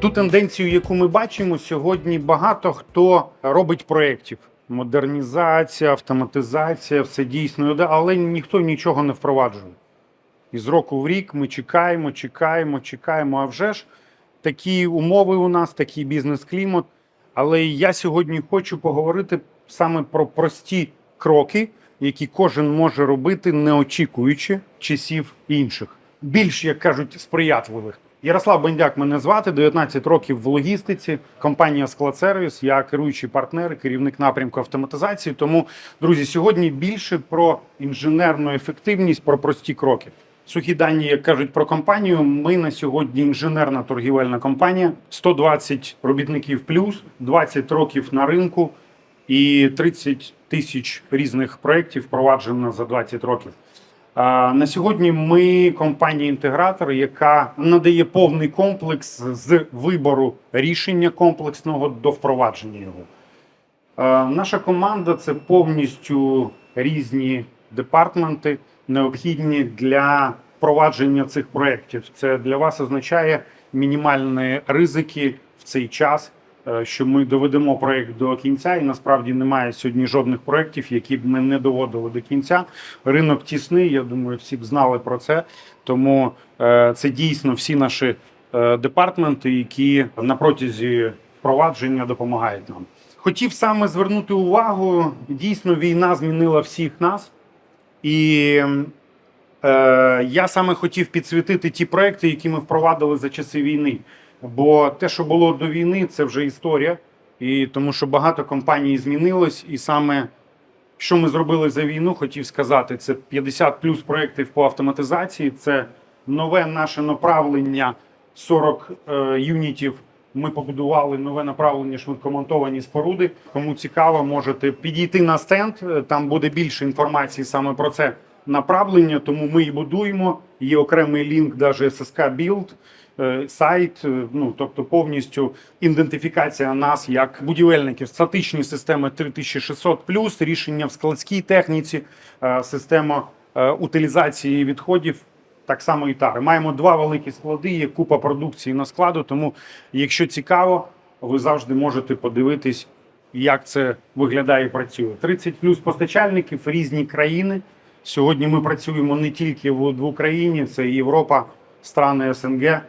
Ту тенденцію, яку ми бачимо сьогодні, багато хто робить проєктів. Модернізація, автоматизація, все дійсно, але ніхто нічого не впроваджує. І з року в рік ми чекаємо, чекаємо, чекаємо. А вже ж такі умови у нас, такий бізнес-клімат. Але я сьогодні хочу поговорити саме про прості кроки, які кожен може робити, не очікуючи часів інших. Більш, як кажуть, сприятливих. Ярослав Бендяк мене звати, 19 років в логістиці, компанія Складсервіс. Я керуючий партнер, керівник напрямку автоматизації. Тому, друзі, сьогодні більше про інженерну ефективність, про прості кроки. Сухі дані, як кажуть про компанію. Ми на сьогодні інженерна торгівельна компанія, 120 робітників плюс, 20 років на ринку і 30 тисяч різних проєктів впроваджено за 20 років. На сьогодні ми компанія-інтегратор, яка надає повний комплекс з вибору рішення комплексного до впровадження його. Наша команда це повністю різні департаменти, необхідні для впровадження цих проєктів. Це для вас означає мінімальні ризики в цей час, е, що ми доведемо проєкт до кінця, і насправді немає сьогодні жодних проєктів, які б ми не доводили до кінця. Ринок тісний. Я думаю, всі б знали про це. Тому е, це дійсно всі наші е, департаменти, які на протязі впровадження допомагають нам. Хотів саме звернути увагу. Дійсно, війна змінила всіх нас, і е, я саме хотів підсвітити ті проекти, які ми впровадили за часи війни. Бо те, що було до війни, це вже історія, і тому що багато компаній змінилось, і саме що ми зробили за війну, хотів сказати, це 50 плюс проєктів по автоматизації. Це нове наше направлення 40 е, юнітів. Ми побудували нове направлення швидкомонтовані споруди. Кому цікаво, можете підійти на стенд. Там буде більше інформації саме про це направлення. Тому ми і будуємо. Є окремий лінк, навіть SSK Build, е, сайт. е, Ну тобто повністю ідентифікація нас як будівельників. Статичні системи 3600+, рішення в складській техніці, е, система утилізації відходів. Так само і тари. Маємо два великі склади, є купа продукції на складу. Тому, якщо цікаво, ви завжди можете подивитись, як це виглядає і працює. 30 плюс постачальників різні країни. Сьогодні ми працюємо не тільки в, Україні, це Європа, страни СНГ.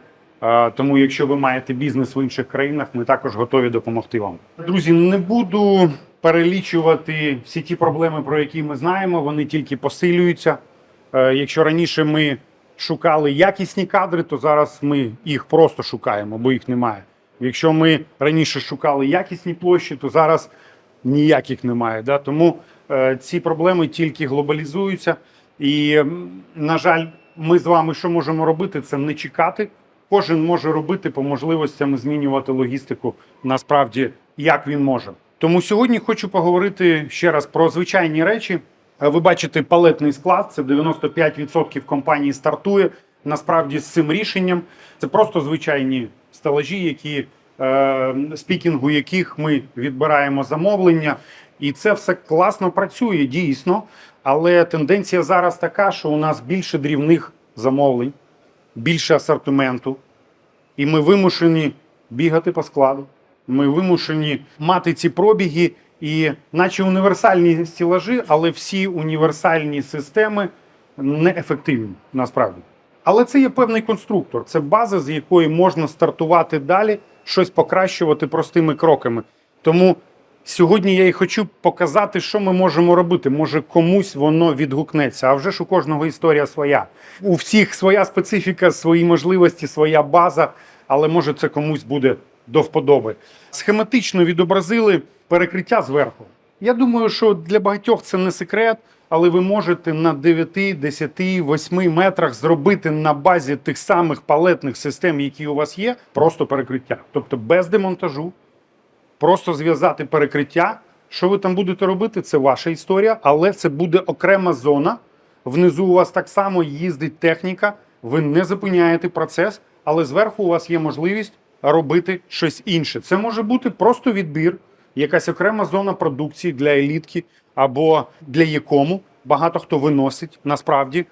Е, Тому, якщо ви маєте бізнес в інших країнах, ми також готові допомогти вам. Друзі, не буду перелічувати всі ті проблеми, про які ми знаємо. Вони тільки посилюються. Е, Якщо раніше ми шукали якісні кадри, то зараз ми їх просто шукаємо, бо їх немає. Якщо ми раніше шукали якісні площі, то зараз ніяких немає. Да? Тому е, ці проблеми тільки глобалізуються. І, на жаль, ми з вами що можемо робити? Це не чекати. Кожен може робити по можливостям змінювати логістику насправді як він може. Тому сьогодні хочу поговорити ще раз про звичайні речі. Е, Ви бачите палетний склад, це 95% компанії стартує. Насправді з цим рішенням це просто звичайні стелажі, які е, спікінгу яких ми відбираємо замовлення, і це все класно працює дійсно. Але тенденція зараз така, що у нас більше дрібних замовлень, більше асортименту, і ми вимушені бігати по складу. Ми вимушені мати ці пробіги, і наче універсальні стілажі, але всі універсальні системи неефективні насправді. Але це є певний конструктор, це база, з якої можна стартувати далі, щось покращувати простими кроками. Тому сьогодні я і хочу показати, що ми можемо робити. Може, комусь воно відгукнеться. А вже ж у кожного історія своя. У всіх своя специфіка, свої можливості, своя база, але може це комусь буде до вподоби. Схематично відобразили перекриття зверху. Я думаю, що для багатьох це не секрет, але ви можете на 9, 10, 8 метрах зробити на базі тих самих палетних систем, які у вас є, просто перекриття. Тобто без демонтажу, просто зв'язати перекриття. Що ви там будете робити, це ваша історія, але це буде окрема зона. Внизу у вас так само їздить техніка. Ви не зупиняєте процес, але зверху у вас є можливість робити щось інше. Це може бути просто відбір, якась окрема зона продукції для елітки або для якому багато хто виносить насправді.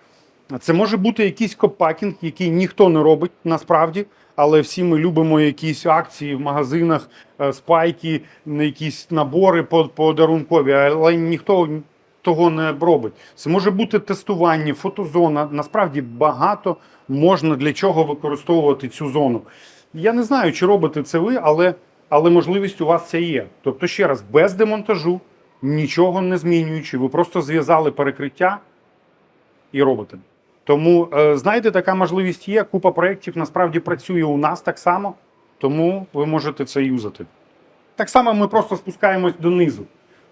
Це може бути якийсь копакінг, який ніхто не робить насправді, але всі ми любимо якісь акції в магазинах, е, спайки, якісь набори по- подарункові, але ніхто того не робить. Це може бути тестування, фотозона. Насправді багато можна для чого використовувати цю зону. Я не знаю, чи робите це ви, але, але можливість у вас це є. Тобто, ще раз, без демонтажу, нічого не змінюючи, ви просто зв'язали перекриття і робите. Тому, е, знаєте, така можливість є. Купа проєктів насправді працює у нас так само, тому ви можете це юзати. Так само ми просто спускаємось донизу.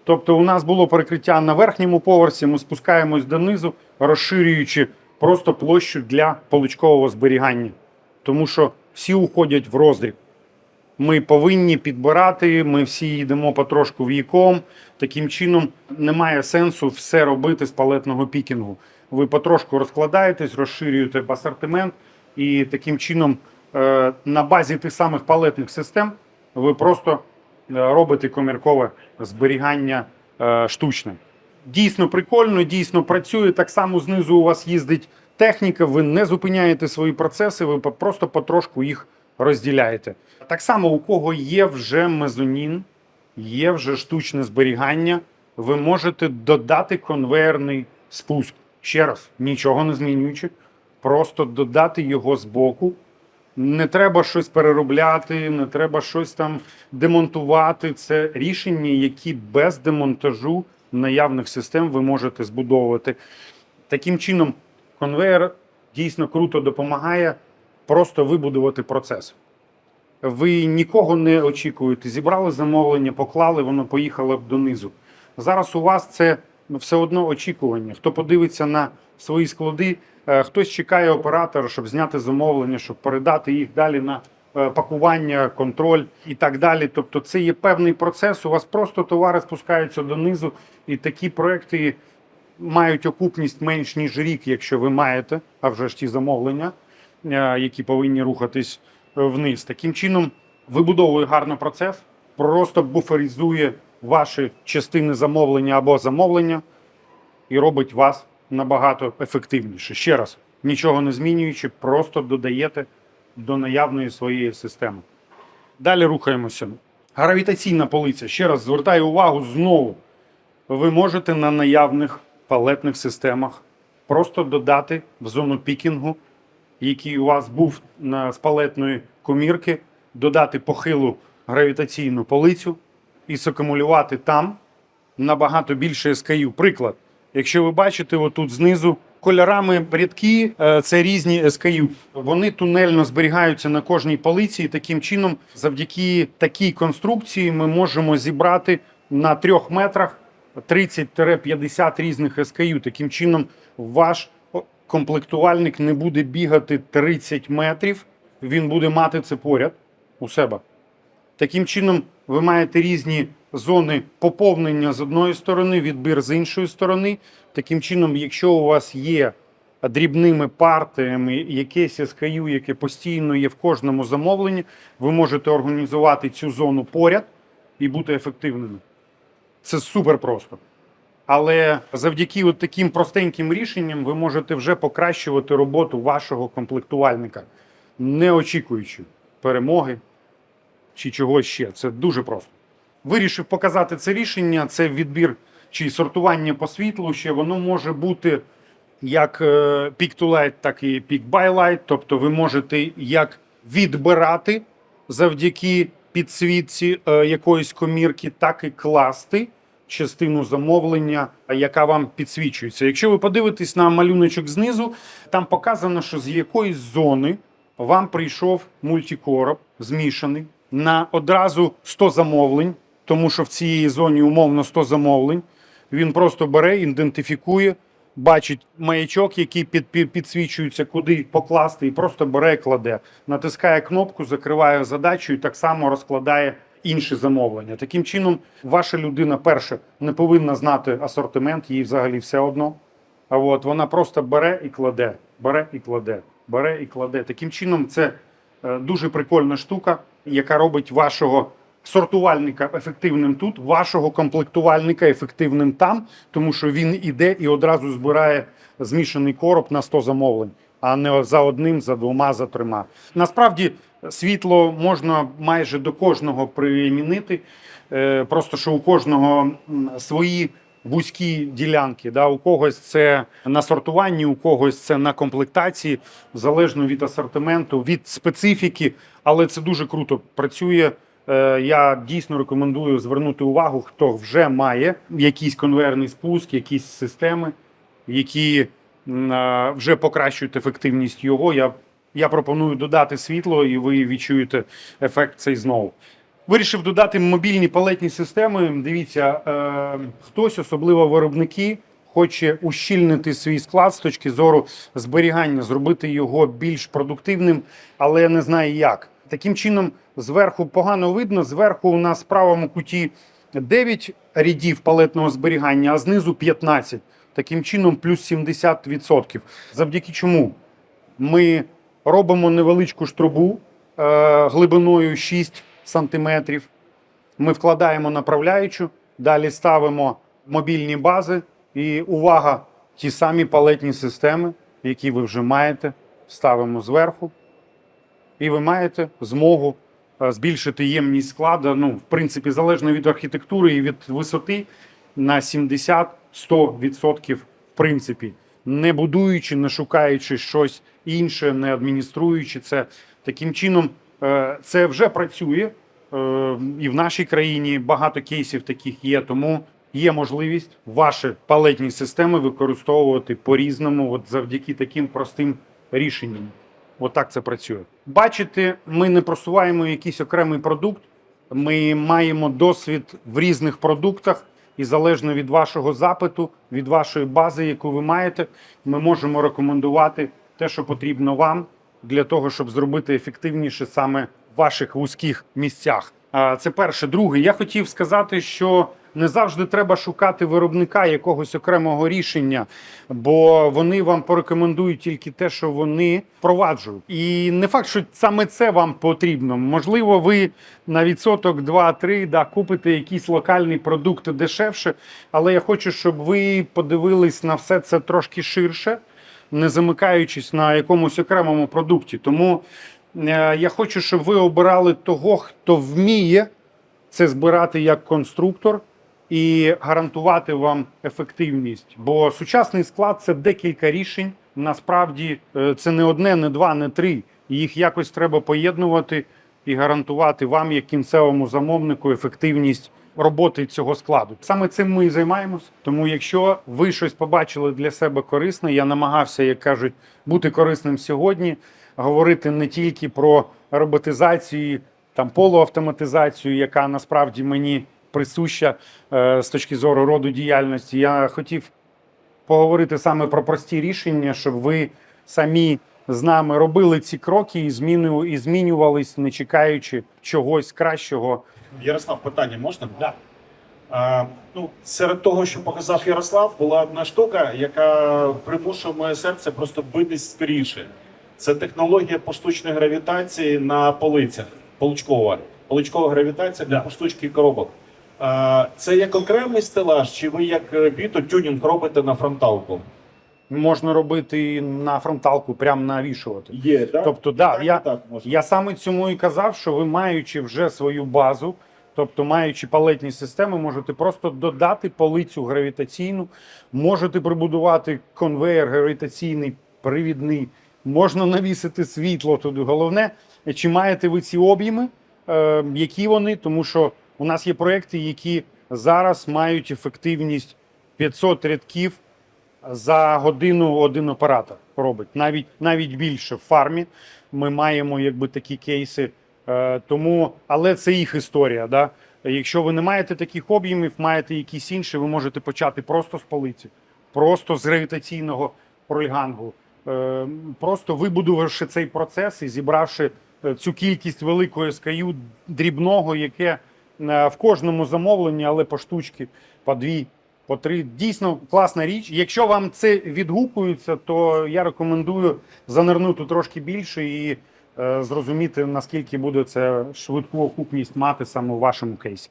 Тобто, у нас було перекриття на верхньому поверсі, ми спускаємось донизу, розширюючи просто площу для поличкового зберігання. Тому що всі уходять в роздріб. Ми повинні підбирати, ми всі йдемо потрошку віком. Таким чином немає сенсу все робити з палетного пікінгу. Ви потрошку розкладаєтесь, розширюєте асортимент, і таким чином е, на базі тих самих палетних систем ви просто е, робите коміркове зберігання е, штучне. Дійсно прикольно, дійсно працює. Так само знизу у вас їздить техніка, ви не зупиняєте свої процеси, ви просто потрошку їх розділяєте. Так само, у кого є вже мезонін, є вже штучне зберігання, ви можете додати конвейерний спуск. Ще раз, нічого не змінюючи, просто додати його з боку. Не треба щось переробляти, не треба щось там демонтувати. Це рішення, які без демонтажу наявних систем ви можете збудовувати. Таким чином, конвейер дійсно круто допомагає просто вибудувати процес. Ви нікого не очікуєте. Зібрали замовлення, поклали, воно поїхало б донизу. Зараз у вас це все одно очікування. Хто подивиться на свої склади, е, хтось чекає оператора, щоб зняти замовлення, щоб передати їх далі на е, пакування, контроль і так далі. Тобто, це є певний процес. У вас просто товари спускаються донизу, і такі проекти мають окупність менш ніж рік, якщо ви маєте, а вже ж ті замовлення, е, які повинні рухатись е, вниз. Таким чином вибудовує гарно процес, просто буферизує ваші частини замовлення або замовлення і робить вас набагато ефективніше. Ще раз, нічого не змінюючи, просто додаєте до наявної своєї системи. Далі рухаємося. Гравітаційна полиця. Ще раз звертаю увагу знову. Ви можете на наявних палетних системах просто додати в зону пікінгу, який у вас був на, з палетної комірки, додати похилу гравітаційну полицю і сакумулювати там набагато більше SKU. Приклад, якщо ви бачите, отут знизу кольорами рядки е, це різні SKU. Вони тунельно зберігаються на кожній полиці. І таким чином, завдяки такій конструкції, ми можемо зібрати на трьох метрах 30-50 різних SKU. Таким чином, ваш комплектувальник не буде бігати 30 метрів, він буде мати це поряд у себе. Таким чином, ви маєте різні зони поповнення з одної сторони, відбір з іншої сторони. Таким чином, якщо у вас є дрібними партіями якесь SKU, яке постійно є в кожному замовленні, ви можете організувати цю зону поряд і бути ефективними. Це супер просто. Але завдяки от таким простеньким рішенням ви можете вже покращувати роботу вашого комплектувальника, не очікуючи перемоги чи чогось ще. Це дуже просто. Вирішив показати це рішення. Це відбір чи сортування по світлу. Ще воно може бути як е, Peak to Light, так і Peak by Light. Тобто ви можете як відбирати завдяки підсвітці е, якоїсь комірки, так і класти частину замовлення, яка вам підсвічується. Якщо ви подивитесь на малюночок знизу, там показано, що з якоїсь зони вам прийшов мультикороб змішаний на одразу 100 замовлень, тому що в цій зоні умовно 100 замовлень. Він просто бере, ідентифікує, бачить маячок, який під, під, підсвічується, куди покласти, і просто бере і кладе. Натискає кнопку, закриває задачу і так само розкладає інші замовлення. Таким чином, ваша людина, перше, не повинна знати асортимент, їй взагалі все одно. А от вона просто бере і кладе, бере і кладе, бере і кладе. Таким чином, це Е, Дуже прикольна штука, яка робить вашого сортувальника ефективним тут, вашого комплектувальника ефективним там, тому що він іде і одразу збирає змішаний короб на 100 замовлень, а не за одним, за двома, за трьома. Насправді світло можна майже до кожного примінити. Е, Просто що у кожного свої вузькі ділянки. Да? У когось це на сортуванні, у когось це на комплектації, залежно від асортименту, від специфіки, але це дуже круто працює. Е, Я дійсно рекомендую звернути увагу, хто вже має якийсь конвейерний спуск, якісь системи, які вже покращують ефективність його. Я, я пропоную додати світло, і ви відчуєте ефект цей знову. Вирішив додати мобільні палетні системи. Дивіться, е, хтось, особливо виробники, хоче ущільнити свій склад з точки зору зберігання, зробити його більш продуктивним, але не знає як. Таким чином, зверху погано видно. Зверху у нас в правому куті 9 рядів палетного зберігання, а знизу 15. Таким чином, плюс 70%. Завдяки чому? Ми робимо невеличку штрубу е, глибиною 6 сантиметрів. Ми вкладаємо направляючу, далі ставимо мобільні бази. І увага, ті самі палетні системи, які ви вже маєте, ставимо зверху. І ви маєте змогу е, збільшити ємність складу, ну, в принципі, залежно від архітектури і від висоти на 70-100%, в принципі, не будуючи, не шукаючи щось інше, не адмініструючи це. Таким чином, е, це вже працює. Е, І в нашій країні багато кейсів таких є, тому є можливість ваші палетні системи використовувати по-різному, от завдяки таким простим рішенням. Отак це працює. Бачите, ми не просуваємо якийсь окремий продукт. Ми маємо досвід в різних продуктах, і залежно від вашого запиту, від вашої бази, яку ви маєте, ми можемо рекомендувати те, що потрібно вам, для того, щоб зробити ефективніше саме в ваших вузьких місцях. Це перше. Друге, я хотів сказати, що не завжди треба шукати виробника якогось окремого рішення, бо вони вам порекомендують тільки те, що вони впроваджують. І не факт, що саме це вам потрібно. Можливо, ви на відсоток 2-3 да, купите якісь локальні продукти дешевше, але я хочу, щоб ви подивились на все це трошки ширше, не замикаючись на якомусь окремому продукті. Тому я хочу, щоб ви обирали того, хто вміє це збирати як конструктор і гарантувати вам ефективність. Бо сучасний склад це декілька рішень. Насправді е, це не одне, не два, не три. Їх якось треба поєднувати і гарантувати вам, як кінцевому замовнику, ефективність роботи цього складу. Саме цим ми і займаємось. Тому, якщо ви щось побачили для себе корисне, я намагався, як кажуть, бути корисним сьогодні, говорити не тільки про роботизацію, там полуавтоматизацію, яка насправді мені присуща е, з точки зору роду діяльності. Я хотів поговорити саме про прості рішення, щоб ви самі з нами робили ці кроки і зміню, і змінювались, не чекаючи чогось кращого. Ярослав, питання можна? Да. А, ну, серед того, що показав Ярослав, була одна штука, яка примушує моє серце просто битись скоріше. Це технологія поштучної гравітації на полицях. Поличкова. Поличкова гравітація для Да. поштучки коробок. А, це як окремий стелаж, чи ви як е, біто тюнінг робите на фронталку? Можна робити і на фронталку, прямо навішувати. Є, так? Тобто, да, так, я- так можна. Я саме цьому і казав, що ви маючи вже свою базу, тобто маючи палетні системи, можете просто додати полицю гравітаційну, можете прибудувати конвейер гравітаційний, привідний, можна навісити світло туди. Головне, чи маєте ви ці об'єми, е, які вони, тому що у нас є проекти, які зараз мають ефективність 500 рядків за годину один оператор робить. Навіть навіть більше в фармі ми маємо якби такі кейси. Е, тому, але це їх історія. Да? Якщо ви не маєте таких об'ємів, маєте якісь інші, ви можете почати просто з полиці, просто з гравітаційного прольгангу, просто вибудувавши цей процес і зібравши е, цю кількість великої SKU дрібного, яке е, в кожному замовленні, але по штучки, по дві, по три. Дійсно класна річ. Якщо вам це відгукується, то я рекомендую занирнути трошки більше і е, зрозуміти, наскільки буде це швидку окупність мати саме у вашому кейсі.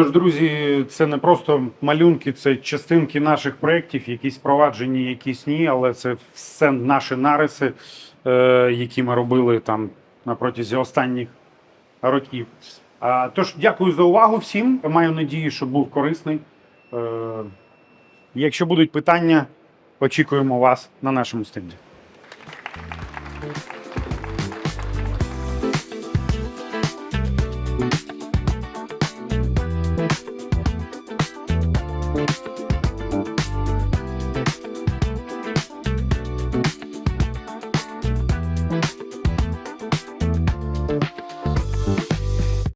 Тож, друзі, це не просто малюнки, це частинки наших проєктів, якісь впроваджені, якісь ні, але це все наші нариси, е, які ми робили там на протязі останніх років. А, тож, дякую за увагу всім. Маю надію, що був корисний. Е, якщо будуть питання, очікуємо вас на нашому стенді.